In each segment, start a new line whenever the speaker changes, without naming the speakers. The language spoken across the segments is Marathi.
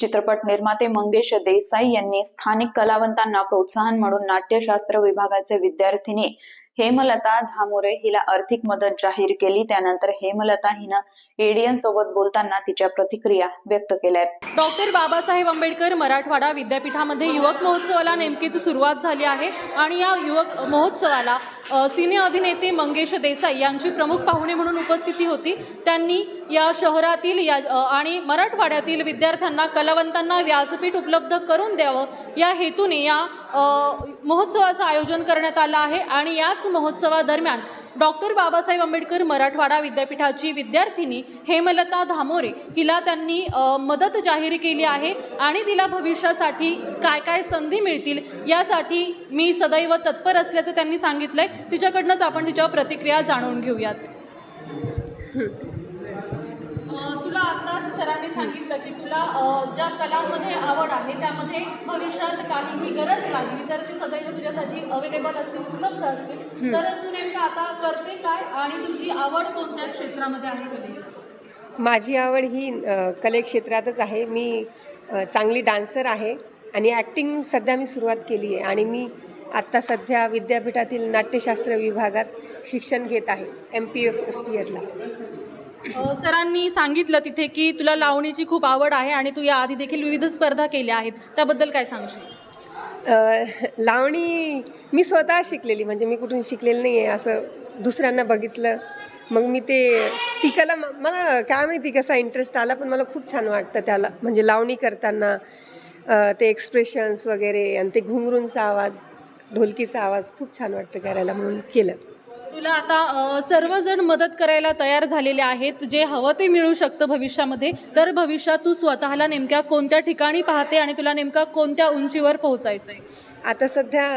चित्रपट निर्माते मंगेश देसाई यांनी स्थानिक कलावंतांना प्रोत्साहन म्हणून नाट्यशास्त्र विभागाचे विद्यार्थिनी हेमलता धामोरे हिला आर्थिक मदत जाहीर केली. त्यानंतर हेमलता हिनं एडियन सोबत बोलताना तिच्या प्रतिक्रिया व्यक्त केल्या आहेत
डॉक्टर बाबासाहेब आंबेडकर मराठवाडा विद्यापीठामध्ये युवक महोत्सवाला नेमकीच सुरुवात झाली आहे आणि या युवक महोत्सवाला सिने अभिनेते मंगेश देसाई यांची प्रमुख पाहुणे म्हणून उपस्थिती होती. त्यांनी या शहरातील या आणि मराठवाड्यातील विद्यार्थ्यांना कलावंतांना व्यासपीठ उपलब्ध करून द्यावं. या हेतूने या महोत्सवाचं आयोजन करण्यात आलं आहे आणि याच महोत्सवादरम्यान डॉक्टर बाबासाहेब आंबेडकर मराठवाडा विद्यापीठाची विद्यार्थिनी हेमलता धामोरे हिला त्यांनी मदत जाहीर केली आहे आणि तिला भविष्यासाठी काय काय संधी मिळतील यासाठी मी सदैव तत्पर असल्याचं त्यांनी सांगितलं आहे तिच्याकडनंच आपण तिच्यावर प्रतिक्रिया जाणून घेऊयात. तुला आत्ताच सरांनी सांगितलं की तुला ज्या कलांमध्ये आवड आहे त्यामध्ये भविष्यात काहीही गरज लागली तर ते सदैव तुझ्यासाठी अवेलेबल असतील उपलब्ध असतील. तर तू नेमकं आता करते काय आणि तुझी आवड कोणत्या क्षेत्रामध्ये आहे कलेची
माझी आवड ही अ, कले क्षेत्रातच आहे. मी चांगली डान्सर आहे आणि ॲक्टिंग सध्या मी सुरुवात केली आहे आणि मी आत्ता सध्या विद्यापीठातील नाट्यशास्त्र विभागात शिक्षण घेत आहे एम पी एफ फर्स्ट इयरला
सरांनी सांगितलं तिथे की तुला लावणीची खूप आवड आहे आणि तू याआधी देखील विविध स्पर्धा केल्या आहेत. त्याबद्दल काय सांगशील?
लावणी मी स्वतः शिकलेली म्हणजे मी कुठून शिकलेली नाही आहे असं दुसऱ्यांना बघितलं. मग मी ते ती कला म- मला काय माहिती कसा इंटरेस्ट आला पण मला खूप छान वाटतं त्याला म्हणजे लावणी करताना ते एक्सप्रेशन्स वगैरे आणि ते घुंगरूंचा आवाज. ढोलकीचा आवाज खूप छान वाटतं करायला म्हणून केलं.
तुला आता सर्वजण मदत करायला तयार झालेले आहेत जे हवं ते मिळू शकतं भविष्यामध्ये. तर भविष्यात तू स्वतःला नेमक्या कोणत्या ठिकाणी पाहते आणि तुला नेमका कोणत्या उंचीवर पोहोचायचं आहे
आता सध्या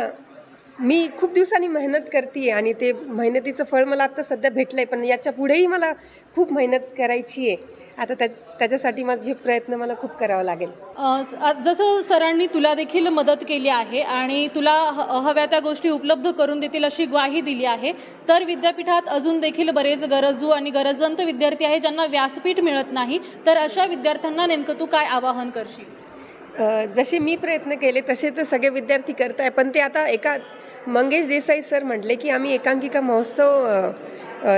मी खूप दिवसांनी मेहनत करते आणि ते मेहनतीचं फळ मला आत्ता सध्या भेटलं आहे पण याच्या पुढेही मला खूप मेहनत करायची आहे आता त्या त्याच्यासाठी माझे प्रयत्न मला खूप करावा लागेल.
जसं सरांनी तुला देखील मदत केली आहे आणि तुला ह- हव्या त्या गोष्टी उपलब्ध करून देतील अशी ग्वाही दिली आहे तर विद्यापीठात अजून देखील बरेच गरजू आणि गरजवंत विद्यार्थी आहे ज्यांना व्यासपीठ मिळत नाही तर अशा विद्यार्थ्यांना नेमकं तू काय आवाहन करशील?
जसे मी प्रयत्न केले तसे तर सगळे विद्यार्थी करत आहे पण ते आता एका मंगेश देसाई सर म्हटले की आम्ही एकांकिका महोत्सव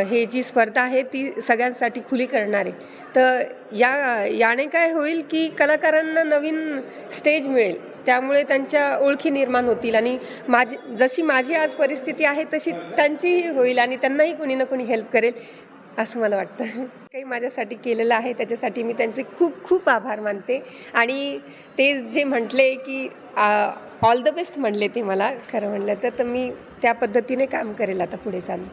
हे जी स्पर्धा आहे ती सगळ्यांसाठी खुली करणार आहे. तर या याने काय होईल की कलाकारांना नवीन स्टेज मिळेल. त्यामुळे त्यांच्या ओळखी निर्माण होतील आणि माझी जशी माझी आज परिस्थिती आहे तशी त्यांचीही होईल आणि त्यांनाही कोणी ना कोणी हेल्प करेल. असं मला वाटतं. काही माझ्यासाठी केलेलं आहे त्याच्यासाठी मी त्यांचे खूप खूप आभार मानते. आणि ते जे म्हटले की ऑल द बेस्ट म्हणले ते मला खरं म्हणलं तर तर मी त्या पद्धतीने काम करेल आता पुढे चालू.